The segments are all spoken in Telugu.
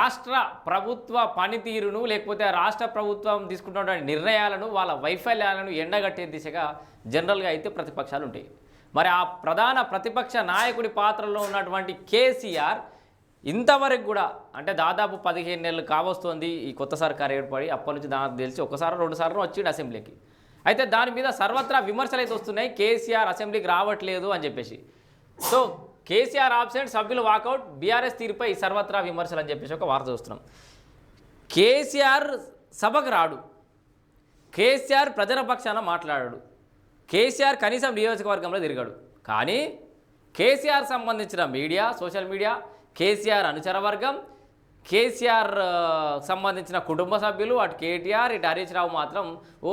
రాష్ట్ర ప్రభుత్వ పనితీరును లేకపోతే రాష్ట్ర ప్రభుత్వం తీసుకున్నటువంటి నిర్ణయాలను వాళ్ళ వైఫల్యాలను ఎండగట్టే దిశగా జనరల్గా అయితే ప్రతిపక్షాలు ఉంటాయి. మరి ఆ ప్రధాన ప్రతిపక్ష నాయకుడి పాత్రలో ఉన్నటువంటి కేసీఆర్ ఇంతవరకు కూడా అంటే దాదాపు పదిహేను నెలలు కావస్తోంది ఈ కొత్త సర్కారు ఏర్పడి అప్పటి నుంచి దానికి తెలిసి ఒకసారి రెండుసార్లు వచ్చిండు అసెంబ్లీకి. అయితే దాని మీద సర్వత్రా విమర్శలు అయితే వస్తున్నాయి కేసీఆర్ అసెంబ్లీకి రావట్లేదు అని చెప్పేసి. సో కేసీఆర్ ఆబ్సెంట్ సభ్యులు వాకౌట్ బీఆర్ఎస్ తీరుపై సర్వత్రా విమర్శలు అని చెప్పేసి ఒక వార్త చూస్తున్నాం. కేసీఆర్ సభకు రాడు. కేసీఆర్ ప్రజల పక్షాన మాట్లాడాడు. కేసీఆర్ కనీసం నియోజకవర్గంలో తిరిగాడు. కానీ కేసీఆర్ సంబంధించిన మీడియా సోషల్ మీడియా కేసీఆర్ అనుచర వర్గం కేసీఆర్ సంబంధించిన కుటుంబ సభ్యులు అటు కేటీఆర్ ఇటు హరీష్ రావు మాత్రం ఓ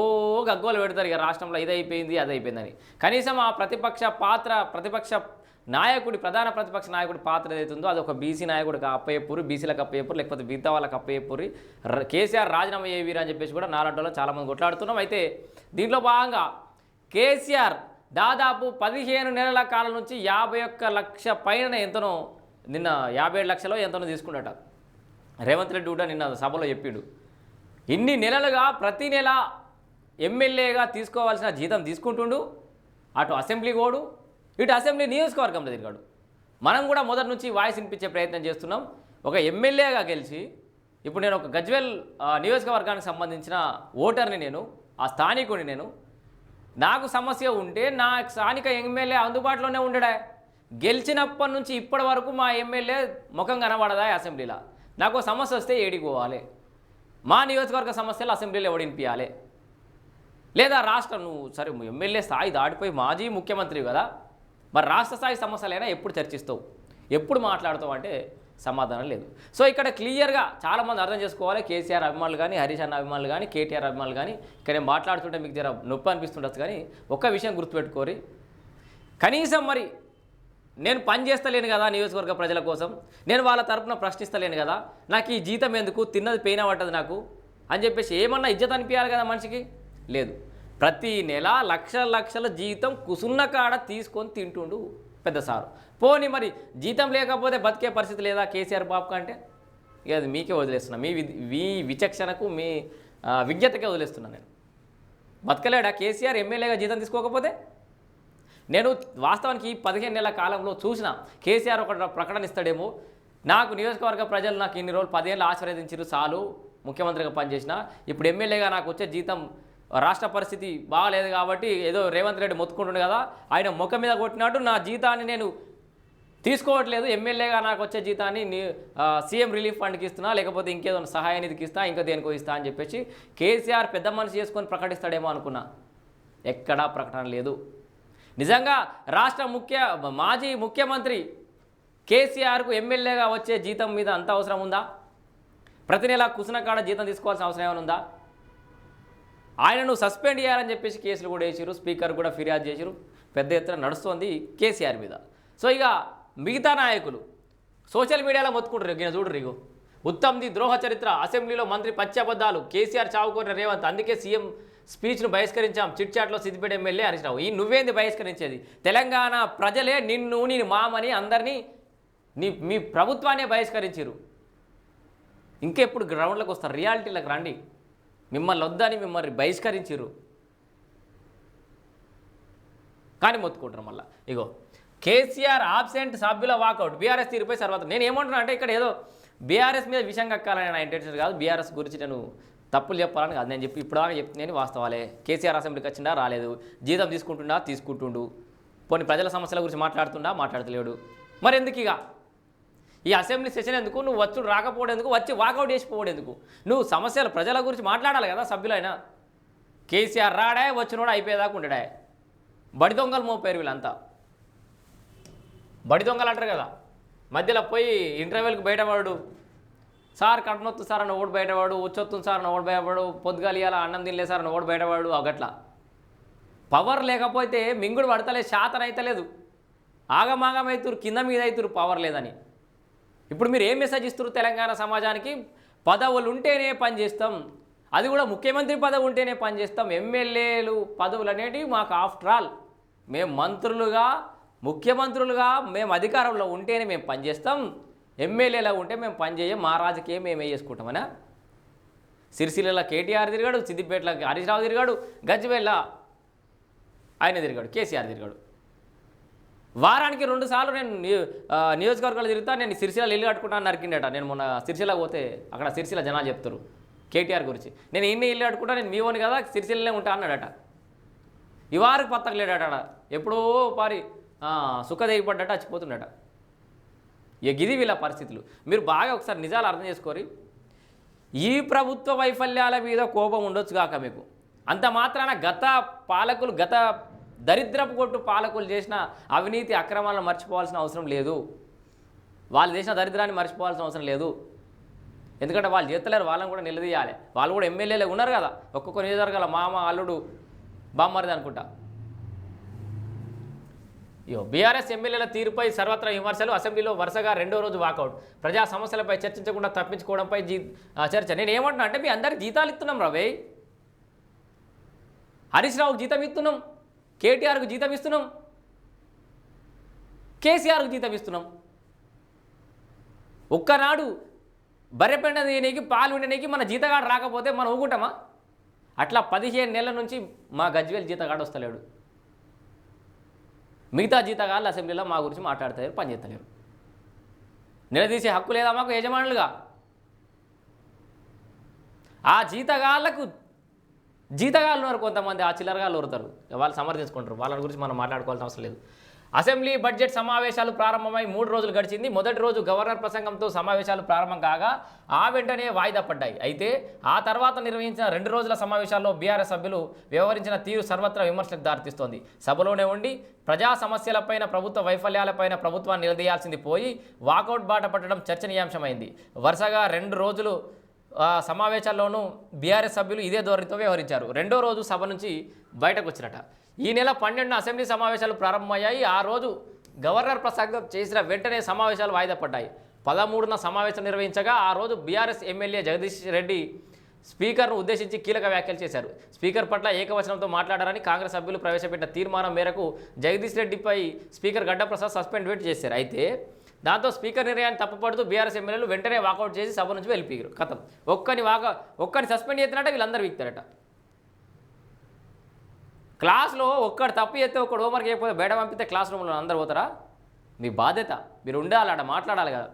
గగ్గోలు పెడతారు ఇక రాష్ట్రంలో ఇది అయిపోయింది అది అయిపోయిందని కనీసం ఆ ప్రతిపక్ష పాత్ర ప్రతిపక్ష నాయకుడి ప్రధాన ప్రతిపక్ష నాయకుడి పాత్ర ఏదైతుందో అది ఒక బీసీ నాయకుడికి అప్పయ్యపూరి బీసీలకు అప్పయ్యపూరి లేకపోతే మిగతా వాళ్ళకి అప్పయ్యపూరి కేసీఆర్ రాజీనామా ఏవీరా అని చెప్పేసి కూడా నాలంటలో చాలామంది కొట్లాడుతున్నాం. అయితే దీంట్లో భాగంగా కేసీఆర్ దాదాపు పదిహేను నెలల కాలం నుంచి యాభై ఒక్క లక్ష పైన ఎంతనో నిన్న యాభై ఏడు లక్షలో ఎంతనో తీసుకున్నట్టు రేవంత్ రెడ్డి కూడా నిన్న సభలో చెప్పాడు. ఇన్ని నెలలుగా ప్రతి నెల ఎమ్మెల్యేగా తీసుకోవాల్సిన జీతం తీసుకుంటుండు. అటు అసెంబ్లీ కోడు ఇటు అసెంబ్లీ నియోజకవర్గంలో తిరిగాడు. మనం కూడా మొదటి నుంచి వాయిస్ వినిపించే ప్రయత్నం చేస్తున్నాం. ఒక ఎమ్మెల్యేగా గెలిచి ఇప్పుడు నేను ఒక గజ్వెల్ నియోజకవర్గానికి సంబంధించిన ఓటర్ని నేను ఆ స్థానికుడిని నేను. నాకు సమస్య ఉంటే నా స్థానిక ఎమ్మెల్యే అందుబాటులోనే ఉండడా. గెలిచినప్పటి నుంచి ఇప్పటి వరకు మా ఎమ్మెల్యే ముఖం కనబడదా అసెంబ్లీలో? నాకు సమస్య వస్తే ఏడికి పోవాలి. మా నియోజకవర్గ సమస్యలు అసెంబ్లీలో ఎవడినిపించాలి లేదా రాష్ట్రం నువ్వు సరే ఎమ్మెల్యే స్థాయి దాటిపోయి మాజీ ముఖ్యమంత్రి కదా. మరి రాష్ట్ర స్థాయి సమస్యలైనా ఎప్పుడు చర్చిస్తావు? ఎప్పుడు మాట్లాడతావు అంటే సమాధానం లేదు. సో ఇక్కడ క్లియర్గా చాలామంది అర్థం చేసుకోవాలి. కేసీఆర్ అభిమానులు కానీ హరీష్ అన్న అభిమానులు కానీ కేటీఆర్ అభిమానులు కానీ ఇక్కడ మాట్లాడుతుంటే మీకు జర నొప్పి అనిపిస్తుండొచ్చు కానీ ఒక్క విషయం గుర్తుపెట్టుకోరి. కనీసం మరి నేను పని చేస్తలేను కదా నియోజకవర్గ ప్రజల కోసం. నేను వాళ్ళ తరపున ప్రశ్నిస్తలేను కదా. నాకు ఈ జీతం ఎందుకు? తిన్నది పెయిన్ పట్టదు నాకు అని చెప్పేసి ఏమన్నా ఇజ్జత్ అనిపించాలి కదా మనిషికి? లేదు. ప్రతి నెల లక్షల లక్షల జీతం కుసున్న కాడ తీసుకొని తింటుండు పెద్ద సారు. పోనీ మరి జీతం లేకపోతే బతికే పరిస్థితి లేదా కేసీఆర్ బాబుకు అంటే? ఇక అది మీకే వదిలేస్తున్నా. మీ వి- మీ విచక్షణకు మీ విజ్ఞతకే వదిలేస్తున్నా నేను. బతకలేడా? కేసీఆర్ ఎమ్మెల్యేగా జీతం తీసుకోకపోతే? నేను వాస్తవానికి పదిహేను నెలల కాలంలో చూసిన కేసీఆర్ ఒక ప్రకటన ఇస్తాడేమో. నాకు నియోజకవర్గ ప్రజలు నాకు ఇన్ని రోజులు పదేళ్ళు ఆశీర్వదించారు చాలు ముఖ్యమంత్రిగా పనిచేసిన. ఇప్పుడు ఎమ్మెల్యేగా నాకు వచ్చే జీతం రాష్ట్ర పరిస్థితి బాగాలేదు కాబట్టి ఏదో రేవంత్ రెడ్డి మొత్తుకుంటుండు కదా ఆయన ముఖం మీద కొట్టినట్టు నా జీతాన్ని నేను తీసుకోవట్లేదు. ఎమ్మెల్యేగా నాకు వచ్చే జీతాన్ని నీ- సీఎం రిలీఫ్ ఫండ్కి ఇస్తున్నా లేకపోతే ఇంకేదో సహాయ నిధికి ఇస్తా ఇంకా దేనికో ఇస్తా అని చెప్పేసి కేసీఆర్ పెద్ద మనిషి చేసుకొని ప్రకటిస్తాడేమో అనుకున్నా. ఎక్కడా ప్రకటన లేదు. నిజంగా రాష్ట్ర ముఖ్య మాజీ ముఖ్యమంత్రి కేసీఆర్కు ఎమ్మెల్యేగా వచ్చే జీతం మీద అంత అవసరం ఉందా? ప్రతి నెల కుసిన కాడ జీతం తీసుకోవాల్సిన అవసరం ఏమైనా ఉందా? ఆయనను సస్పెండ్ చేయాలని చెప్పేసి కేసులు కూడా వేసారు స్పీకర్ కూడా ఫిర్యాదు చేశారు పెద్ద ఎత్తున నడుస్తోంది కేసీఆర్ మీద. సో ఇక మిగతా నాయకులు సోషల్ మీడియాలో మొత్తుకుంటారు ఇక చూడు ఇగో. ఉత్తమ్ది ద్రోహ చరిత్ర అసెంబ్లీలో మంత్రి పచ్చబద్దాలు కేసీఆర్ చావుకోరిన రేవంత్ అందుకే సీఎం స్పీచ్ను బహిష్కరించాం. చిట్చాట్లో సిద్దిపేట ఎమ్మెల్యే హరీష్ ఈ నువ్వేంది బహిష్కరించేది? తెలంగాణ ప్రజలే నిన్ను నీ మామని అందరినీ నీ మీ ప్రభుత్వాన్నే బహిష్కరించారు ఇంకెప్పుడు గ్రౌండ్లోకి వస్తారు? రియాలిటీలకు రండి. మిమ్మల్ని వద్దని మిమ్మల్ని బహిష్కరించారు కానీ మొత్తుకుంటారు మళ్ళీ. ఇగో కేసీఆర్ ఆబ్సెంట్ సభ్యుల వాకౌట్. బీఆర్ఎస్ తీరుపై సర్వత్ర. నేను ఏమంటున్నా అంటే ఇక్కడ ఏదో బీఆర్ఎస్ మీద విషయం కక్కాలని నా ఇంటెన్షన్ కాదు బీఆర్ఎస్ గురించి నేను తప్పులు చెప్పాలని కాదు. నేను చెప్పి ఇప్పుడు దాకా చెప్తున్నాను వాస్తవాలే. కేసీఆర్ అసెంబ్లీకి వచ్చిందా రాలేదు. జీతం తీసుకుంటుండా తీసుకుంటుండు. కొన్ని ప్రజల సమస్యల గురించి మాట్లాడుతుండా మాట్లాడతలేడు. మరి ఎందుకు ఇక? ఈ అసెంబ్లీ సెషన్ ఎందుకు? నువ్వు వచ్చు రాకపోవడం ఎందుకు వచ్చి వాకౌట్ చేసిపోవడం ఎందుకు నువ్వు సమస్యలు ప్రజల గురించి మాట్లాడాలి కదా సభ్యులైనా. కేసీఆర్ రాడా వచ్చినోడు అయిపోయేదాకా ఉండడా. బడి దొంగలు మోపారు వీళ్ళంతా. బడి దొంగలు అంటారు కదా. మధ్యలో పోయి ఇంటర్వ్యూలకు బయటపడు. సార్ కట్నొత్తు సార్ అని ఓడి బయటవాడు వచ్చొత్తు సార్ అని ఓడి బయటవాడు పొద్దుగాలి అలా అన్నం తినలే సార్ అని ఓడి బయటవాడు అగట్లా పవర్ లేకపోతే మింగుడు పడతలే శాతం అయితలేదు. ఆగమాగం అవుతురు కింద మీద అవుతురు పవర్ లేదని. ఇప్పుడు మీరు ఏం మెసేజ్ ఇస్తారు తెలంగాణ సమాజానికి? పదవులు ఉంటేనే పనిచేస్తాం అది కూడా ముఖ్యమంత్రి పదవి ఉంటేనే పనిచేస్తాం ఎమ్మెల్యేలు పదవులు అనేటివి మాకు ఆఫ్టర్ ఆల్ మేము మంత్రులుగా ముఖ్యమంత్రులుగా మేము అధికారంలో ఉంటేనే మేము పనిచేస్తాం ఎమ్మెల్యేలా ఉంటే మేము పనిచేయం మా రాజకీయం మేమే వేసుకుంటామనా సిరిసిల్ల కేటీఆర్ తిరిగాడు సిద్దిపేటలో హరీష్ రావు తిరిగాడు గజ్జివెల్ల ఆయన తిరిగాడు కేసీఆర్ తిరిగాడు. వారానికి రెండు సార్లు నేను నియోజకవర్గాలు తిరుగుతా నేను సిరిసిల్ల ఇల్లు కట్టుకుంటాను నరికిండట. నేను మొన్న సిరిసిల్ల పోతే అక్కడ సిరిసిల్ల జనాలు చెప్తారు కేటీఆర్ గురించి. నేను ఇన్ని ఇల్లు కట్టుకుంటా నేను మీ కదా సిరిసిల్లనే ఉంటా అన్నాడట. ఈ పత్తకలేడట ఎప్పుడో పారి సుఖదేవి పడ్డట చచ్చిపోతుండట ఇక గిది వీళ్ళ పరిస్థితులు? మీరు బాగా ఒకసారి నిజాలు అర్థం చేసుకోరి. ఈ ప్రభుత్వ వైఫల్యాల మీద కోపం ఉండొచ్చు కాక మీకు. అంత మాత్రాన గత పాలకులు గత దరిద్రపు కొట్టు పాలకులు చేసిన అవినీతి అక్రమాలను మర్చిపోవాల్సిన అవసరం లేదు. వాళ్ళు చేసిన దరిద్రాన్ని మర్చిపోవాల్సిన అవసరం లేదు. ఎందుకంటే వాళ్ళు చేస్తలేరు వాళ్ళని కూడా నిలదీయాలి. వాళ్ళు కూడా ఎమ్మెల్యేలే ఉన్నారు కదా. ఒక్కొక్క నియోజకవర్గాల మామ అల్లుడు బామ్మరిది అనుకుంటా. ఇయో బీఆర్ఎస్ ఎమ్మెల్యేల తీరుపై సర్వత్రా విమర్శలు అసెంబ్లీలో వరుసగా రెండో రోజు వాకౌట్. ప్రజా సమస్యలపై చర్చించకుండా తప్పించుకోవడంపై జీ చర్చ. నేను ఏమంటున్నా అంటే మీ అందరికి జీతాలు ఇస్తున్నాం రవే హరీష్ రావుకు జీతం ఇస్తున్నాం కేటీఆర్కు జీతం ఇస్తున్నాం కేసీఆర్కు జీతం ఇస్తున్నాం. ఒక్కనాడు బర్రెపెండ తీయనీకి పాలు ఉండనీకి మన జీతగాడు రాకపోతే మనం ఊగుంటామా అట్లా పదిహేను నెలల నుంచి మా గజ్వేల్ జీతగాడు వస్తలేడు. మిగతా జీతగాళ్ళు అసెంబ్లీలో మా గురించి మాట్లాడతలేరు పనిచేస్తలేరు నిలదీసే హక్కు లేదా మాకు యజమానులుగా? ఆ జీతగాళ్ళకు జీతగాళ్ళు ఉన్నారు కొంతమంది ఆ చిల్లరగాళ్ళు ఉరుతారు వాళ్ళు సమర్థించుకుంటారు. వాళ్ళ గురించి మనం మాట్లాడుకోవాల్సిన అవసరం లేదు. అసెంబ్లీ బడ్జెట్ సమావేశాలు ప్రారంభమై మూడు రోజులు గడిచింది. మొదటి రోజు గవర్నర్ ప్రసంగంతో సమావేశాలు ప్రారంభం కాగా ఆ వెంటనే వాయిదా పడ్డాయి. అయితే ఆ తర్వాత నిర్వహించిన రెండు రోజుల సమావేశాల్లో బీఆర్ఎస్ సభ్యులు వ్యవహరించిన తీరు సర్వత్రా విమర్శలకు దారితీస్తోంది. సభలోనే ఉండి ప్రజా సమస్యలపైన ప్రభుత్వ వైఫల్యాలపైన ప్రభుత్వాన్ని నిలదీయాల్సింది పోయి వాకౌట్ బాట పట్టడం చర్చనీయాంశమైంది. వరుసగా రెండు రోజులు సమావేశాల్లోనూ బీఆర్ఎస్ సభ్యులు ఇదే ధోరణితో వ్యవహరించారు. రెండో రోజు సభ నుంచి బయటకు వచ్చినట. ఈ నెల పన్నెండున అసెంబ్లీ సమావేశాలు ప్రారంభమయ్యాయి. ఆ రోజు గవర్నర్ ప్రసంగం చేసిన వెంటనే సమావేశాలు వాయిదా పడ్డాయి. పదమూడున సమావేశం నిర్వహించగా ఆ రోజు బీఆర్ఎస్ ఎమ్మెల్యే జగదీష్ రెడ్డి స్పీకర్ను ఉద్దేశించి కీలక వ్యాఖ్యలు చేశారు. స్పీకర్ పట్ల ఏకవచనంతో మాట్లాడారని కాంగ్రెస్ సభ్యులు ప్రవేశపెట్టిన తీర్మానం మేరకు జగదీష్ రెడ్డిపై స్పీకర్ గడ్డప్రసాద్ సస్పెండ్ వేట్ చేశారు. అయితే దాంతో స్పీకర్ నిర్ణయాన్ని తప్పుపడుతూ బీఆర్ఎస్ ఎమ్మెల్యేలు వెంటనే వాకౌట్ చేసి సభ నుంచి వెళ్ళిపోయారు. కథం. ఒక్కని వాక ఒక్కని సస్పెండ్ చేస్తున్నట్ట వీళ్ళందరూ వీక్తారట. క్లాస్లో ఒక్కడు తప్పు చేస్తే ఒక్కడు హోంవర్క్ చేయకపోతే బయట పంపితే క్లాస్ రూమ్లో అందరు పోతారా? మీ బాధ్యత. మీరు ఉండాలి ఆడ మాట్లాడాలి కదా.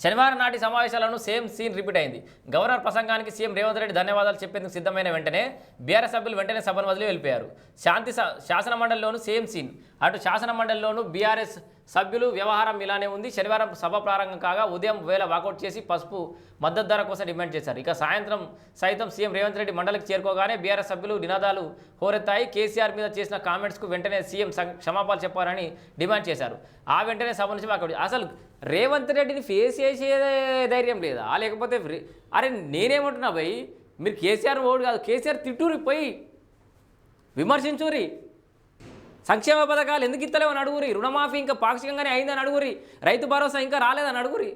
శనివారం నాటి సమావేశాలను సేమ్ సీన్ రిపీట్ అయింది. గవర్నర్ ప్రసంగానికి సీఎం రేవంత్ రెడ్డి ధన్యవాదాలు చెప్పేందుకు సిద్ధమైన వెంటనే బీఆర్ఎస్ సభ్యులు వెంటనే సభను వదిలి వెళ్ళిపోయారు. శాంతి స- శాసన మండలిలోనూ సేమ్ సీన్. అటు శాసన మండలిలోనూ బీఆర్ఎస్ సభ్యులు వ్యవహారం ఇలానే ఉంది. శనివారం సభ ప్రారంభం కాగా ఉదయం వేళ వాకౌట్ చేసి పసుపు మద్దతు ధర కోసం డిమాండ్ చేశారు. ఇక సాయంత్రం సైతం సీఎం రేవంత్ రెడ్డి మండలికి చేరుకోగానే బీఆర్ఎస్ సభ్యులు నినాదాలు హోరెత్తాయి. కేసీఆర్ మీద చేసిన కామెంట్స్కు వెంటనే సీఎం క్షమాపాలు క్షమాపణలు చెప్పారని డిమాండ్ చేశారు. ఆ వెంటనే సభ నుంచి వాకౌట్ అసలు రేవంత్ రెడ్డిని ఫేస్ చేసే ధైర్యం లేదా? లేకపోతే అరే నేనేమంటున్నా భయ్ మీరు కేసీఆర్ ఓడు కాదు కేసీఆర్ తిట్టూరి పోయి విమర్శించురి. సంక్షేమ పథకాలు ఎందుకు ఇస్తలేవని అడుగురి. రుణమాఫీ ఇంకా పాక్షికంగానే అయిందని అడుగురి. రైతు భరోసా ఇంకా రాలేదని అడుగురి.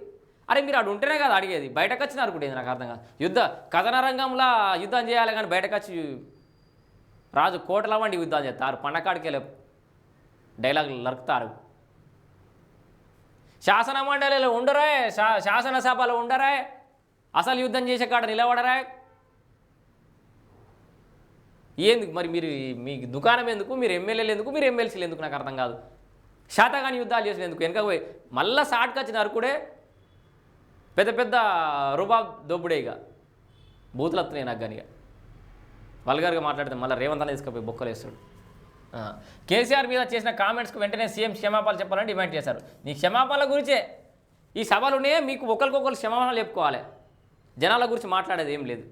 అరే మీరు అటు ఉంటేనే కదా అడిగేది. బయటకు వచ్చిన అనుకుంటేది నాకు అర్థం కాదు. యుద్ధ కథన రంగంలో యుద్ధం చేయాలి కానీ బయటకు వచ్చి రాజు కోటల వండి యుద్ధం చేస్తారు. పండకాడికి వెళ్ళే డైలాగులు నరుకుతారు. శాసన మండలిలో ఉండరే శా శాసనసభలో ఉండరే అసలు యుద్ధం చేసే కాడ నిలబడరా. ఎందుకు మరి మీరు మీ దుకాణం ఎందుకు మీరు ఎమ్మెల్యేలు ఎందుకు మీరు ఎమ్మెల్సీలు ఎందుకు నాకు అర్థం కాదు. శాతగాని యుద్ధాలు చేసిన ఎందుకు? వెనక పోయి మళ్ళా షాట్కి వచ్చిన నరుకుడే పెద్ద పెద్ద రుబాబ్ దొబ్బుడే ఇక. బూతులు వస్తున్నాయి నాకు కానీ ఇక. వల్గర్గా మాట్లాడితే మళ్ళీ రేవంత్ అన్న తీసుకుపోయి బొక్కలు వేస్తాడు కేసీఆర్ మీద చేసిన కామెంట్స్కి వెంటనే సీఎం క్షమాపణలు చెప్పాలని డిమాండ్ చేశారు. నీ క్షమాపణల గురించే. ఈ సభలునే మీకు ఒకరికొకరు క్షమాపణలు చెప్పుకోవాలి. జనాల గురించి మాట్లాడేది ఏం లేదు.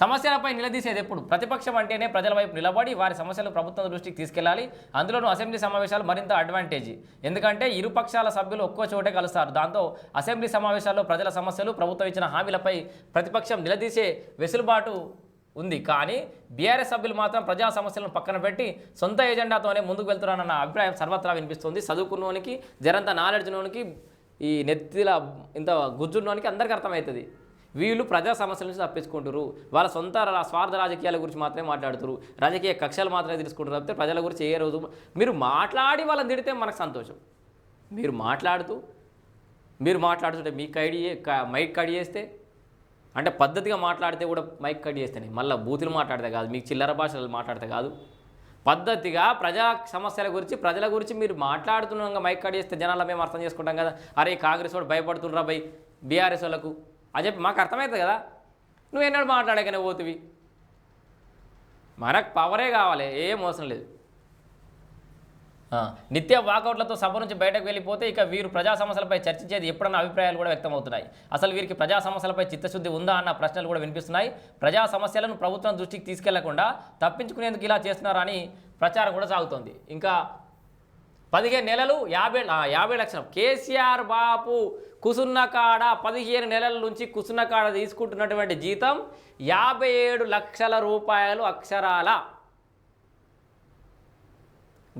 సమస్యలపై నిలదీసేది ఎప్పుడు? ప్రతిపక్షం అంటేనే ప్రజల వైపు నిలబడి వారి సమస్యలు ప్రభుత్వం దృష్టికి తీసుకెళ్ళాలి అందులోనూ అసెంబ్లీ సమావేశాలు మరింత అడ్వాంటేజ్ ఎందుకంటే ఇరు పక్షాల సభ్యులు ఒక్కో చోటే కలుస్తారు. దాంతో అసెంబ్లీ సమావేశాల్లో ప్రజల సమస్యలు ప్రభుత్వం ఇచ్చిన హామీలపై ప్రతిపక్షం నిలదీసే వెసులుబాటు ఉంది. కానీ బీఆర్ఎస్ సభ్యులు మాత్రం ప్రజా సమస్యలను పక్కన పెట్టి సొంత ఎజెండాతోనే ముందుకు వెళ్తున్నారన్న అభిప్రాయం సర్వత్రా వినిపిస్తుంది. చదువుకున్నోనికి జరంత నాలెడ్జ్లోనికి ఈ నెత్తిల ఇంత గుజ్జున్నోనికి అందరికీ అర్థమవుతుంది. వీళ్ళు ప్రజా సమస్యల నుంచి తప్పించుకుంటారు వాళ్ళ సొంత స్వార్థ రాజకీయాల గురించి మాత్రమే మాట్లాడుతారు రాజకీయ కక్షలు మాత్రమే తీసుకుంటారు తప్పితే ప్రజల గురించి ఏ రోజు మీరు మాట్లాడి వాళ్ళని తిడితే మనకు సంతోషం. మీరు మాట్లాడుతూ మీరు మాట్లాడుతుంటే మీకు కడి మైక్ కడి చేస్తే అంటే పద్ధతిగా మాట్లాడితే కూడా మైక్ కట్ చేస్తేనే. మళ్ళీ బూతులు మాట్లాడితే కాదు మీకు చిల్లర భాషలు మాట్లాడితే కాదు. పద్ధతిగా ప్రజా సమస్యల గురించి ప్రజల గురించి మీరు మాట్లాడుతున్నాం మైక్ కట్ చేస్తే జనాల మేము అర్థం చేసుకుంటాం కదా. అరే కాంగ్రెస్ వాడు భయపడుతుండ్రా భయ్ బీఆర్ఎస్ వాళ్ళకు. అని చెప్పి మాకు అర్థమవుతుంది కదా. నువ్వు ఎన్నడూ మాట్లాడకనే పోతువి. మనకు పవరే కావాలి ఏం అవసరం లేదు. నిత్య వాకౌట్లతో సభ నుంచి బయటకు వెళ్ళిపోతే ఇక వీరు ప్రజా సమస్యలపై చర్చించేది ఎప్పుడన్న అభిప్రాయాలు కూడా వ్యక్తమవుతున్నాయి. అసలు వీరికి ప్రజా సమస్యలపై చిత్తశుద్ధి ఉందా అన్న ప్రశ్నలు కూడా వినిపిస్తున్నాయి. ప్రజా సమస్యలను ప్రభుత్వం దృష్టికి తీసుకెళ్ళకుండా తప్పించుకునేందుకు ఇలా చేస్తున్నారని ప్రచారం కూడా సాగుతోంది. ఇంకా పదిహేను నెలలు యాభై యాభై లక్షలు. కేసీఆర్ బాపు కుసున్నకాడ పదిహేను నెలల నుంచి కుసున్నకాడ తీసుకుంటున్నటువంటి జీతం యాభై ఏడు లక్షల రూపాయలు అక్షరాల.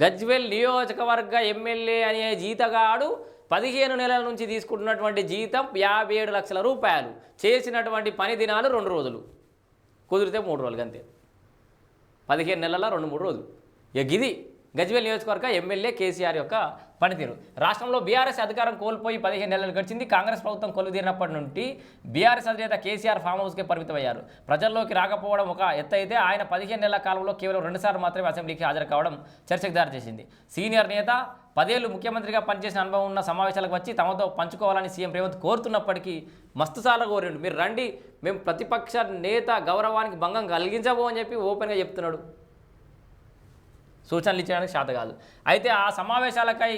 గజ్వెల్ నియోజకవర్గ ఎమ్మెల్యే అనే జీతగాడు పదిహేను నెలల నుంచి తీసుకుంటున్నటువంటి జీతం యాభై ఏడు లక్షల రూపాయలు. చేసినటువంటి పని దినాలు రెండు రోజులు. కుదిరితే మూడు రోజులు అంతే. పదిహేను నెలల రెండు మూడు రోజులు. ఇక గిది గజ్వేల్ నియోజకవర్గ ఎమ్మెల్యే కేసీఆర్ యొక్క పనితీరు. రాష్ట్రంలో బీఆర్ఎస్ అధికారం కోల్పోయి పదిహేను నెలలు గడిచింది. కాంగ్రెస్ ప్రభుత్వం కొలుదీరినప్పటి నుండి బీఆర్ఎస్ అధినేత కేసీఆర్ ఫామ్ హౌస్కే పరిమితమయ్యారు. ప్రజల్లోకి రాకపోవడం ఒక ఎత్తైతే అయితే ఆయన పదిహేను నెలల కాలంలో కేవలం రెండుసార్లు మాత్రమే అసెంబ్లీకి హాజరు కావడం చర్చకు దారితీసింది. సీనియర్ నేత పదేళ్ళు ముఖ్యమంత్రిగా పనిచేసిన అనుభవం ఉన్న సమావేశాలకు వచ్చి తమతో పంచుకోవాలని సీఎం రేవంత్ కోరుతున్నప్పటికీ మస్తు సార్లు కోరిండు. మీరు రండి మేము ప్రతిపక్ష నేత గౌరవానికి భంగం కలిగించబో అని చెప్పి ఓపెన్గా చెప్తున్నాడు. సూచనలు ఇచ్చడానికి శాత కాదు. అయితే ఆ సమావేశాలకై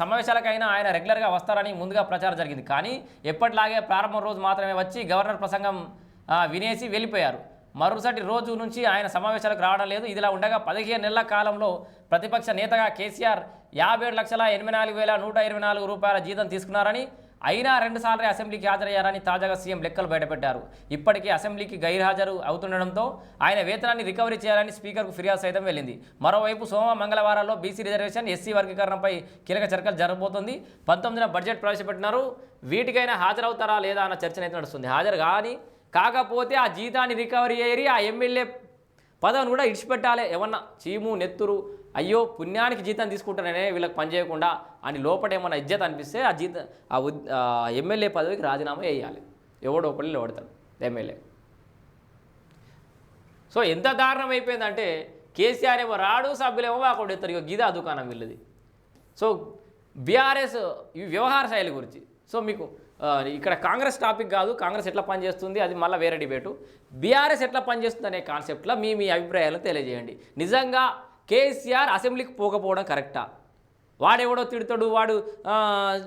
సమావేశాలకైనా ఆయన రెగ్యులర్గా వస్తారని ముందుగా ప్రచారం జరిగింది. కానీ ఎప్పటిలాగే ప్రారంభం రోజు మాత్రమే వచ్చి గవర్నర్ ప్రసంగం వినేసి వెళ్ళిపోయారు. మరుసటి రోజు నుంచి ఆయన సమావేశాలకు రావడం లేదు. ఇదిలా ఉండగా పదిహేను నెలల కాలంలో ప్రతిపక్ష నేతగా కేసీఆర్ యాభై ఏడు లక్షల ఎనభై నాలుగు వేల నూట ఇరవై నాలుగు రూపాయల జీతం తీసుకున్నారని అయినా రెండుసార్లు అసెంబ్లీకి హాజరయ్యారని తాజాగా సీఎం లెక్కలు బయటపెట్టారు. ఇప్పటికీ అసెంబ్లీకి గైర్హాజరు అవుతుండడంతో ఆయన వేతనాన్ని రికవరీ చేయాలని స్పీకర్కు ఫిర్యాదు సైతం వెళ్ళింది. మరోవైపు సోమ మంగళవారాల్లో బీసీ రిజర్వేషన్ ఎస్సీ వర్గీకరణపై కీలక చర్చలు జరగబోతోంది. పంతొమ్మిదిన బడ్జెట్ ప్రవేశపెట్టినారు. వీటికైనా హాజరవుతారా లేదా అన్న చర్చన అయితే నడుస్తుంది. హాజరు కానీ కాకపోతే ఆ జీతాన్ని రికవరీ అయ్యి ఆ ఎమ్మెల్యే పదవిని కూడా ఇడిచిపెట్టాలి. ఏమన్నా చీము నెత్తురు అయ్యో పుణ్యానికి జీతం తీసుకుంటాననే వీళ్ళకి పని చేయకుండా అని లోపల ఏమన్నా ఇజ్జత్ అనిపిస్తే ఆ జీత ఆ ఉద్- ఆ ఎమ్మెల్యే పదవికి రాజీనామా వేయాలి ఎవడో ఒకళ్ళు నిలబడతాడు ఎమ్మెల్యే. సో ఎంత దారుణం అయిపోయిందంటే కేసీఆర్ ఏమో రాడు సభ్యులేమో వాకుండా ఎత్తారు ఇక గీదా దుకాణం వీళ్ళది. సో బీఆర్ఎస్ ఈ వ్యవహార శైలి గురించి. సో మీకు ఇక్కడ కాంగ్రెస్ టాపిక్ కాదు కాంగ్రెస్ ఎట్లా పనిచేస్తుంది అది మళ్ళీ వేరే డిబేటు. బీఆర్ఎస్ ఎట్లా పనిచేస్తుంది అనే కాన్సెప్ట్లో మీ మీ అభిప్రాయాలను తెలియజేయండి. నిజంగా కేసీఆర్ అసెంబ్లీకి పోకపోవడం కరెక్టా? వాడెవడో తిడతాడు వాడు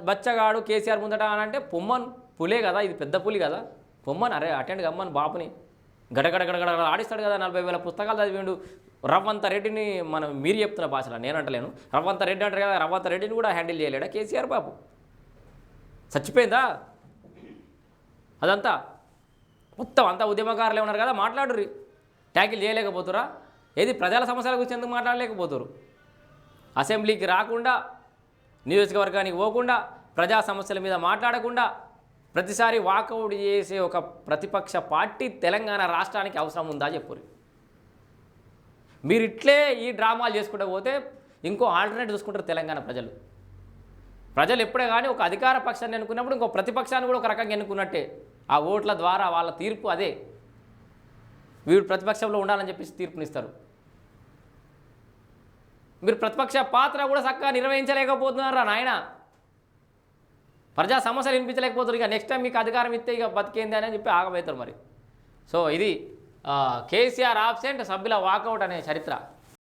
బచ్చగాడు కేసీఆర్ ముందట అని అంటే పొమ్మన్ పులే కదా ఇది పెద్ద పులి కదా. పొమ్మన్ అరే అటెండ్ కమ్మన్ బాపుని. గడగడ గడగడ ఆడిస్తాడు కదా నలభై వేల పుస్తకాలు చదివిండు. రవ్వంత రెడ్డిని మనం మీరు చెప్తున్న భాషలో నేను అంటలేను రవ్వంత రెడ్డి అంటారు కదా రవ్వంత రెడ్డిని కూడా హ్యాండిల్ చేయలేడా కేసీఆర్ బాబు? చచ్చిపోయిందా? అదంతా. మొత్తం అంతా ఉద్యమకారులే ఉన్నారు కదా మాట్లాడుర్రి. ట్యాకిల్ చేయలేకపోతురా? ఏది ప్రజల సమస్యల గురించి ఎందుకు మాట్లాడలేకపోతురు అసెంబ్లీకి రాకుండా నియోజకవర్గానికి పోకుండా ప్రజా సమస్యల మీద మాట్లాడకుండా ప్రతిసారి వాకౌట్ చేసే ఒక ప్రతిపక్ష పార్టీ తెలంగాణ రాష్ట్రానికి అవసరం ఉందా చెప్పుర్రి. మీరు ఇట్లే ఈ డ్రామాలు చేసుకుంటూ పోతే ఇంకో ఆల్టర్నేట్ చూసుకుంటారు తెలంగాణ ప్రజలు. ప్రజలు ఎప్పుడే కానీ ఒక అధికార పక్షాన్ని ఎన్నుకున్నప్పుడు ఇంకో ప్రతిపక్షాన్ని కూడా ఒక రకంగా ఎన్నుకున్నట్టే. ఆ ఓట్ల ద్వారా వాళ్ళ తీర్పు అదే. వీడు ప్రతిపక్షంలో ఉండాలని చెప్పేసి తీర్పునిస్తారు. మీరు ప్రతిపక్ష పాత్ర కూడా చక్కగా నిర్వహించలేకపోతున్నారా నాయన? ప్రజా సమస్యలు వినిపించలేకపోతారు ఇక నెక్స్ట్ టైం మీకు అధికారం ఇస్తే ఇక బతికేంది అని చెప్పి ఆగబోతారు మరి. సో ఇది కేసీఆర్ ఆబ్సెంట్ సభ్యుల వాకౌట్ అనే చరిత్ర.